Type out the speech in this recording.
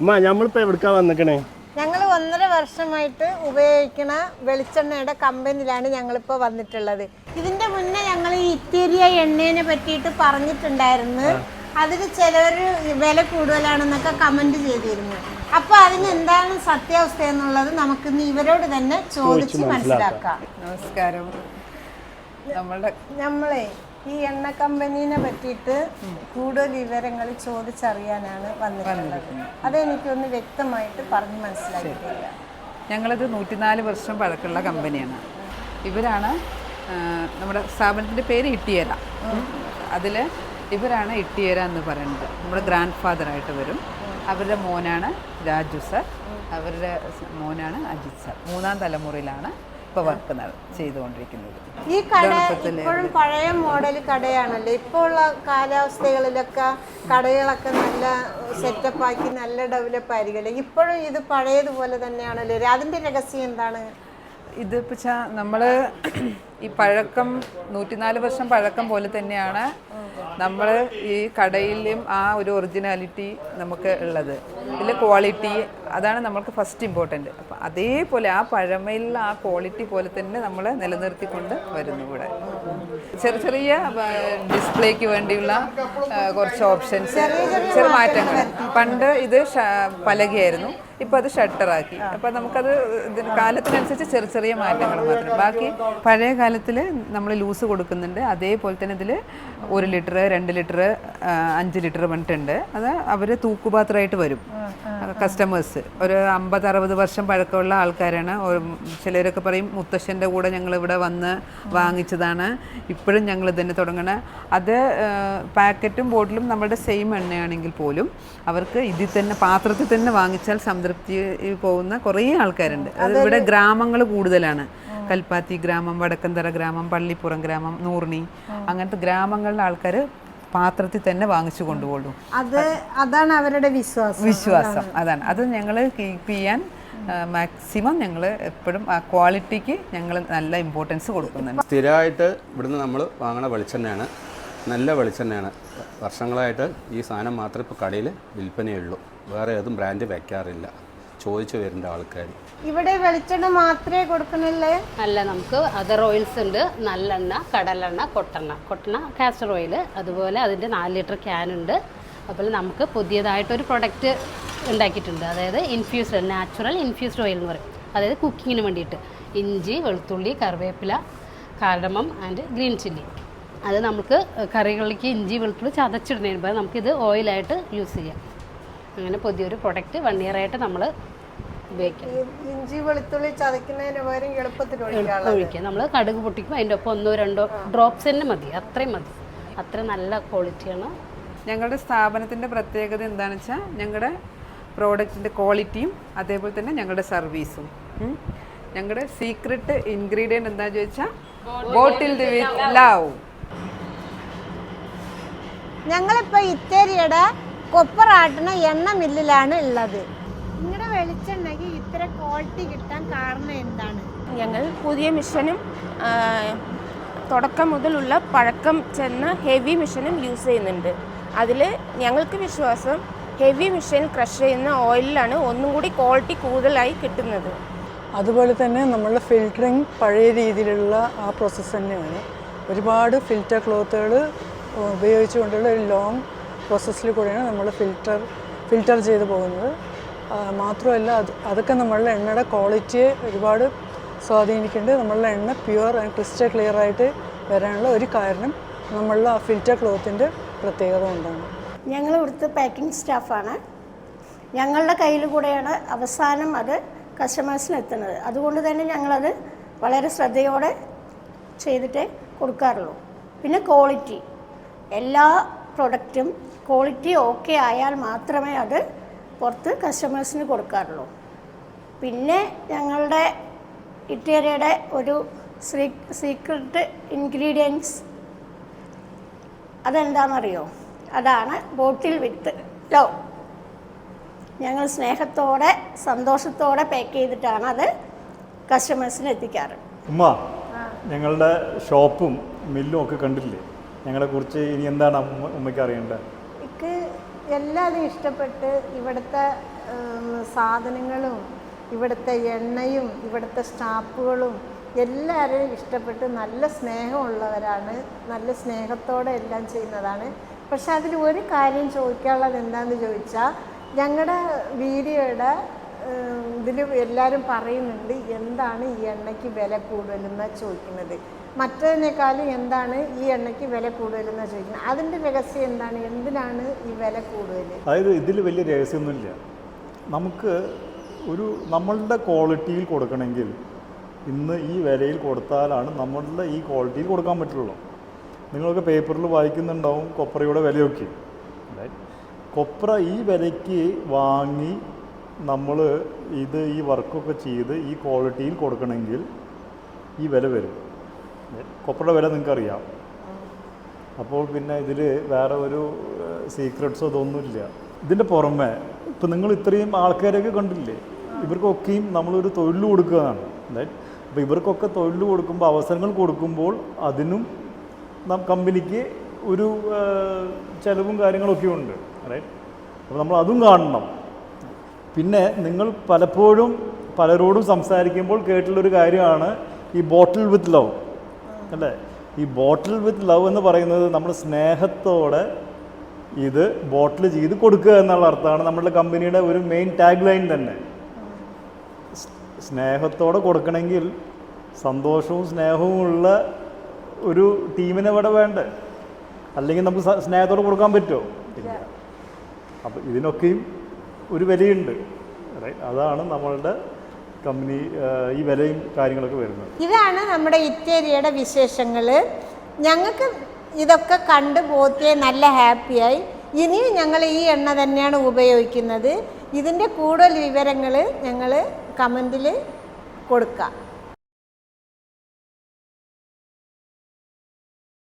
അമ്മ നമ്മളിപ്പോ എവിടക്കാ വന്നിക്കണേ? ഞങ്ങൾ ഒന്നര വർഷമായിട്ട് ഉപയോഗിക്കുന്ന വെളിച്ചെണ്ണയുടെ കമ്പനിയിലാണ് ഞങ്ങളിപ്പോൾ വന്നിട്ടുള്ളത്. ഇതിന്റെ മുന്നേ ഞങ്ങൾ ഈ ഇത്തിരിയ എണ്ണേനെ പറ്റിയിട്ട് പറഞ്ഞിട്ടുണ്ടായിരുന്നു. അതിന് ചിലവർ വില കൂടുതലാണെന്നൊക്കെ കമന്റ് ചെയ്തിരുന്നു. അപ്പൊ അതിന് എന്താണ് സത്യാവസ്ഥ എന്നുള്ളത് നമുക്ക് ഇന്ന് ഇവരോട് തന്നെ ചോദിച്ച് മനസ്സിലാക്കാം. നമസ്കാരം. നമ്മളെ നമ്മളെ ഈ എണ്ണ കമ്പനീനെ പറ്റിയിട്ട് കൂടുതൽ വിവരങ്ങൾ ചോദിച്ചറിയാനാണ് വന്നിട്ടുള്ളത്. അതെനിക്കൊന്ന് വ്യക്തമായിട്ട് പറഞ്ഞ് മനസ്സിലാക്കിയിട്ടില്ല ഞങ്ങളത് നൂറ്റിനാല് വർഷം പഴക്കമുള്ള കമ്പനിയാണ്. ഇവരാണ് നമ്മുടെ സ്ഥാപനത്തിന്റെ പേര് ഇട്ടിയേര. അതിൽ ഇവരാണ് ഇട്ടിയേര എന്ന് പറയുന്നത്. നമ്മുടെ ഗ്രാൻഡ് ഫാദറായിട്ട് വരും. അവരുടെ മോനാണ് രാജു സർ. അവരുടെ മോനാണ് അജിത് സർ. മൂന്നാം തലമുറയിലാണ് ഇപ്പോൾ വർക്ക് ചെയ്തുകൊണ്ടിരിക്കുന്നത്. ഈ കട ഇപ്പോഴും പഴയ മോഡൽ കടയാണല്ലോ? ഇപ്പോൾ ഉള്ള കാലാവസ്ഥകളിലൊക്കെ കടകളൊക്കെ നല്ല സെറ്റപ്പ് ആക്കി നല്ല ഡെവലപ്പ് ആയിരിക്കുമല്ലോ ഇപ്പോഴും ഇത് പഴയതുപോലെ തന്നെയാണല്ലോ? അതിന്റെ രഹസ്യം എന്താണ്? ഇതിപ്പോൾ പക്ഷേ നമ്മൾ ഈ പഴക്കം നൂറ്റിനാല് വർഷം പഴക്കം പോലെ തന്നെയാണ് നമ്മൾ ഈ കടയിലും ആ ഒരു ഒറിജിനാലിറ്റി നമുക്ക് ഉള്ളത്. ഇതിൽ ക്വാളിറ്റി അതാണ് നമ്മൾക്ക് ഫസ്റ്റ് ഇമ്പോർട്ടന്റ് അപ്പം അതേപോലെ ആ പഴമയിലുള്ള ആ ക്വാളിറ്റി പോലെ തന്നെ നമ്മൾ നിലനിർത്തിക്കൊണ്ട് വരുന്നു ഇവിടെ. ചെറിയ ചെറിയ ഡിസ്പ്ലേക്ക് വേണ്ടിയുള്ള കുറച്ച് ഓപ്ഷൻസ് ചെറിയ മാറ്റങ്ങൾ. പണ്ട് ഇത് പലകയായിരുന്നു. ഇപ്പൊ അത് ഷട്ടറാക്കി. അപ്പോൾ നമുക്കത് കാലത്തിനനുസരിച്ച് ചെറിയ ചെറിയ മാറ്റങ്ങൾ മാത്രം. ബാക്കി പഴയ കാലത്തിൽ നമ്മൾ ലൂസ് കൊടുക്കുന്നുണ്ട്. അതേപോലെ തന്നെ ഇതിൽ ഒരു ലിറ്റർ രണ്ട് ലിറ്റർ അഞ്ച് ലിറ്റർ പറഞ്ഞിട്ടുണ്ട്. അത് അവർ തൂക്കുപാത്രമായിട്ട് വരും. കസ്റ്റമേഴ്സ് ഒരു അമ്പത് അറുപത് വർഷം പഴക്കമുള്ള ആൾക്കാരാണ്. ചിലരൊക്കെ പറയും മുത്തശ്ശന്റെ കൂടെ ഞങ്ങൾ ഇവിടെ വന്ന് വാങ്ങിച്ചതാണ്. ഇപ്പോഴും ഞങ്ങൾ തന്നെ തുടങ്ങണ. അത് പാക്കറ്റും ബോട്ടിലും നമ്മുടെ സെയിം എണ്ണയാണെങ്കിൽ പോലും അവർക്ക് ഇതിൽ തന്നെ പാത്രത്തിൽ തന്നെ വാങ്ങിച്ചാൽ സംതൃപ്തി പോകുന്ന കുറേ ആൾക്കാരുണ്ട്. അത് ഇവിടെ ഗ്രാമങ്ങൾ കൂടുതലാണ്. കൽപ്പാത്തി ഗ്രാമം വടക്കന്തറ ഗ്രാമം പള്ളിപ്പുറം ഗ്രാമം നൂർണി അങ്ങനത്തെ ഗ്രാമങ്ങളിലെ ആൾക്കാർ പാത്രത്തിൽ തന്നെ വാങ്ങിച്ചു കൊണ്ടുപോകും. അത് അതാണ് അവരുടെ വിശ്വാസം. വിശ്വാസം. അതാണ്. അത് ഞങ്ങൾ കീപ്പ് ചെയ്യാൻ മാക്സിമം ഞങ്ങൾ എപ്പോഴും ആ ക്വാളിറ്റിക്ക് ഞങ്ങൾ നല്ല ഇമ്പോർട്ടൻസ് കൊടുക്കുന്നുണ്ട്. സ്ഥിരമായിട്ട് ഇവിടുന്ന് നമ്മൾ വാങ്ങണ വെളിച്ചെണ്ണയാണ്. നല്ല വെളിച്ചെണ്ണയാണ്. വർഷങ്ങളായിട്ട് ഈ സാധനം മാത്രമേ ഇപ്പോൾ കടയിൽ വിൽപ്പനയുള്ളൂ വേറെ ഏതും ബ്രാൻഡ് വയ്ക്കാറില്ല ചോദിച്ചു വരുന്ന ആൾക്കാർ ഇവിടെ വെളിച്ചെണ്ണ മാത്രമേ കൊടുക്കണില്ലേ അല്ല നമുക്ക് അതർ ഓയിൽസ് ഉണ്ട്. നല്ലെണ്ണ കടലെണ്ണ കൊട്ടെണ്ണ. കൊട്ടെണ്ണ കാസ്റ്റർ ഓയിൽ അതുപോലെ അതിന്റെ നാല് ലിറ്റർ ക്യാൻ ഉണ്ട്. അപ്പോൾ നമുക്ക് പുതിയതായിട്ടൊരു പ്രൊഡക്റ്റ് ഉണ്ടാക്കിയിട്ടുണ്ട്. അതായത് ഇൻഫ്യൂസ്ഡ് നാച്ചുറൽ ഇൻഫ്യൂസ്ഡ് ഓയിൽ എന്ന് പറയും. അതായത് കുക്കിങ്ങിന് വേണ്ടിയിട്ട്. ഇഞ്ചി വെളുത്തുള്ളി കറിവേപ്പില കാർഡമം ആൻഡ് ഗ്രീൻ ചില്ലി അത് നമുക്ക് കറികളിലേക്ക് ഇഞ്ചി വെളുത്തുള്ളി ചതച്ചിടുന്നതിന് പകരം നമുക്കിത് ഓയിലായിട്ട് യൂസ് ചെയ്യാം. അങ്ങനെ പുതിയൊരു പ്രൊഡക്റ്റ് വൺ ഇയർ ആയിട്ട് നമ്മൾ ഇഞ്ചി വെളുത്തുള്ളി ചതയ്ക്കുന്നതിന് പകരം എളുപ്പത്തിൽ ഒഴിക്കുക. നമ്മൾ കടുക് പൊട്ടിക്കും അതിന്റെ ഒപ്പം ഒന്നോ രണ്ടോ ഡ്രോപ്സ് തന്നെ മതി. അത്രയും മതി. അത്ര നല്ല ക്വാളിറ്റിയാണ് ഞങ്ങളുടെ സ്ഥാപനത്തിന്റെ പ്രത്യേകത എന്താണെന്ന് വെച്ചാൽ ഞങ്ങളുടെ പ്രോഡക്റ്റിന്റെ ക്വാളിറ്റിയും അതേപോലെ തന്നെ ഞങ്ങളുടെ സർവീസും ഞങ്ങളുടെ സീക്രട്ട് ഇൻഗ്രീഡിയന്റ് എന്താണെന്ന് ചോദിച്ചാൽ ബോട്ടിൽ വിത്ത് ലവ്. ഞങ്ങളിപ്പോൾ ഇത്തേരിയുടെ കൊപ്പറാട്ടുന്ന എണ്ണ മില്ലിലാണ് ഉള്ളത്. നിങ്ങളുടെ വെളിച്ചെണ്ണയ്ക്ക് ഇത്ര ക്വാളിറ്റി കിട്ടാൻ കാരണം എന്താണ്? ഞങ്ങൾ പുതിയ മിഷനും തുടക്കം മുതലുള്ള പഴക്കം ചെന്ന ഹെവി മിഷനും യൂസ് ചെയ്യുന്നുണ്ട്. അതിൽ ഞങ്ങൾക്ക് വിശ്വാസം ഹെവി മിഷൻ ക്രഷ് ചെയ്യുന്ന ഓയിലാണ് ഒന്നും കൂടി ക്വാളിറ്റി കൂടുതലായി കിട്ടുന്നത്. അതുപോലെ തന്നെ നമ്മളുടെ ഫിൽറ്ററിങ് പഴയ രീതിയിലുള്ള ആ പ്രോസസ്സ് തന്നെയാണ്. ഒരുപാട് ഫിൽറ്റർ ക്ലോത്തുകൾ ഉപയോഗിച്ചുകൊണ്ടുള്ള ഒരു ലോങ് പ്രോസസ്സിൽ കൂടെയാണ് നമ്മൾ ഫിൽറ്റർ ഫിൽറ്റർ ചെയ്ത് പോകുന്നത്. മാത്രമല്ല അത് അതൊക്കെ നമ്മളുടെ എണ്ണയുടെ ക്വാളിറ്റിയെ ഒരുപാട് സ്വാധീനിക്കുന്നുണ്ട്. നമ്മളുടെ എണ്ണ പ്യുവർ ആൻഡ് ക്രിസ്റ്റൽ ക്ലിയർ ആയിട്ട് വരാനുള്ള ഒരു കാരണം നമ്മളുടെ ആ ഫിൽറ്റർ ക്ലോത്തിന്റെ പ്രത്യേകത കൊണ്ടാണ്. ഞങ്ങൾ ഇവിടുത്തെ പാക്കിംഗ് സ്റ്റാഫാണ് ഞങ്ങളുടെ കയ്യിൽ കൂടെയാണ് അവസാനം അത് കസ്റ്റമേഴ്സിന് എത്തുന്നത്. അതുകൊണ്ട് തന്നെ ഞങ്ങളത് വളരെ ശ്രദ്ധയോടെ ചെയ്തിട്ടേ കൊടുക്കാറുള്ളൂ. പിന്നെ ക്വാളിറ്റി എല്ലാ പ്രൊഡക്റ്റും ക്വാളിറ്റി ഓക്കെ ആയാൽ മാത്രമേ അത് പുറത്ത് കസ്റ്റമേഴ്സിന് കൊടുക്കാറുള്ളൂ. പിന്നെ ഞങ്ങളുടെ ഇറ്റേറിയയുടെ ഒരു സീക്രട്ട് ഇൻഗ്രീഡിയൻസ് അതെന്താണെന്നറിയോ അതാണ് ബോട്ടിൽ വിത്ത് ലവ് ഞങ്ങൾ സ്നേഹത്തോടെ സന്തോഷത്തോടെ പാക്ക് ചെയ്തിട്ടാണ് അത് കസ്റ്റമേഴ്സിന് എത്തിക്കാറ്. ഉമ്മ ഞങ്ങളുടെ ഷോപ്പും മില്ലും ഒക്കെ കണ്ടില്ലേ ഞങ്ങളെക്കുറിച്ച് ഇനി എന്താണ് ഉമ്മയ്ക്ക് അറിയേണ്ടത്? എനിക്ക് എല്ലാതും ഇഷ്ടപ്പെട്ട് ഇവിടുത്തെ സാധനങ്ങളും ഇവിടുത്തെ എണ്ണയും ഇവിടുത്തെ സ്റ്റാഫുകളും എല്ലാവരെയും ഇഷ്ടപ്പെട്ട് നല്ല സ്നേഹമുള്ളവരാണ്. നല്ല സ്നേഹത്തോടെ എല്ലാം ചെയ്യുന്നതാണ്. പക്ഷെ അതിൽ ഒരു കാര്യം ചോദിക്കാനുള്ളത് എന്താണെന്ന് ചോദിച്ചാൽ ഞങ്ങളുടെ വീഡിയോയുടെ ഇതിൽ എല്ലാവരും പറയുന്നുണ്ട് എന്താണ് ഈ എണ്ണയ്ക്ക് വില കൂടുതലെന്ന് ചോദിക്കുന്നത്. മറ്റതിനേക്കാളും എന്താണ് ഈ എണ്ണയ്ക്ക് വില കൂടുതലെന്ന് ചോദിക്കുന്നത്? അതിന്റെ രഹസ്യം എന്താണ്? എന്തിനാണ് ഈ വില കൂടുതൽ അതായത് ഇതിൽ വലിയ രഹസ്യമൊന്നുമില്ല. നമുക്ക് ഒരു നമ്മളുടെ ക്വാളിറ്റിയിൽ കൊടുക്കണമെങ്കിൽ ഇന്ന് ഈ വിലയിൽ കൊടുത്താലാണ് നമ്മളുടെ ഈ ക്വാളിറ്റിയിൽ കൊടുക്കാൻ പറ്റുള്ളൂ. നിങ്ങളൊക്കെ പേപ്പറിൽ വായിക്കുന്നുണ്ടാവും കൊപ്രയുടെ വിലയൊക്കെ? കൊപ്ര ഈ വിലയ്ക്ക് വാങ്ങി നമ്മൾ ഇത് ഈ വർക്കൊക്കെ ചെയ്ത് ഈ ക്വാളിറ്റിയിൽ കൊടുക്കണമെങ്കിൽ ഈ വില വരും? കൊപ്രയുടെ വില നിങ്ങൾക്കറിയാം. അപ്പോൾ പിന്നെ ഇതിൽ വേറെ ഒരു സീക്രട്സോ ഇതൊന്നുമില്ല. ഇതിന്റെ പുറമെ ഇപ്പം നിങ്ങൾ ഇത്രയും ആൾക്കാരെയൊക്കെ കണ്ടില്ലേ? ഇവർക്കൊക്കെയും നമ്മളൊരു തൊഴിൽ കൊടുക്കുകയാണ് അതായത് അപ്പോൾ ഇവർക്കൊക്കെ തൊഴിൽ കൊടുക്കുമ്പോൾ അവസരങ്ങൾ കൊടുക്കുമ്പോൾ അതിനും നം കമ്പനിക്ക് ഒരു ചിലവും കാര്യങ്ങളൊക്കെ ഉണ്ട്. റൈറ്റ് അപ്പോൾ നമ്മൾ അതും കാണണം. പിന്നെ നിങ്ങൾ പലപ്പോഴും പലരോടും സംസാരിക്കുമ്പോൾ കേട്ടുള്ളൊരു കാര്യമാണ് ഈ ബോട്ടിൽ വിത്ത് ലവ് അല്ലേ? ഈ ബോട്ടിൽ വിത്ത് ലവ് എന്ന് പറയുന്നത് നമ്മൾ സ്നേഹത്തോടെ ഇത് ബോട്ടിൽ ചെയ്ത് കൊടുക്കുക എന്നുള്ള അർത്ഥമാണ് നമ്മുടെ കമ്പനിയുടെ ഒരു മെയിൻ ടാഗ് ലൈൻ തന്നെ. സ്നേഹത്തോടെ കൊടുക്കണമെങ്കിൽ സന്തോഷവും സ്നേഹവും ഉള്ള ഒരു ടീമിനെ ഇവിടെ വേണ്ടേ? അല്ലെങ്കിൽ നമുക്ക് സ്നേഹത്തോടെ കൊടുക്കാൻ പറ്റുമോ? ഇല്ല. അപ്പോൾ ഇതിനൊക്കെയും ഒരു വിലയുണ്ട്? അതാണ് നമ്മളുടെ കമ്പനി ഈ വിലയും കാര്യങ്ങളൊക്കെ വരുന്നത്. ഇതാണ് നമ്മുടെ ഇറ്റേരിയയുടെ വിശേഷങ്ങൾ ഞങ്ങൾക്ക് ഇതൊക്കെ കണ്ട് പോത്തിയെ നല്ല ഹാപ്പിയായി. ഇനിയും ഞങ്ങൾ ഈ എണ്ണ തന്നെയാണ് ഉപയോഗിക്കുന്നത്. ഇതിന്റെ കൂടുതൽ വിവരങ്ങൾ ഞങ്ങൾ കമന്റിൽ കൊടുക്കാം.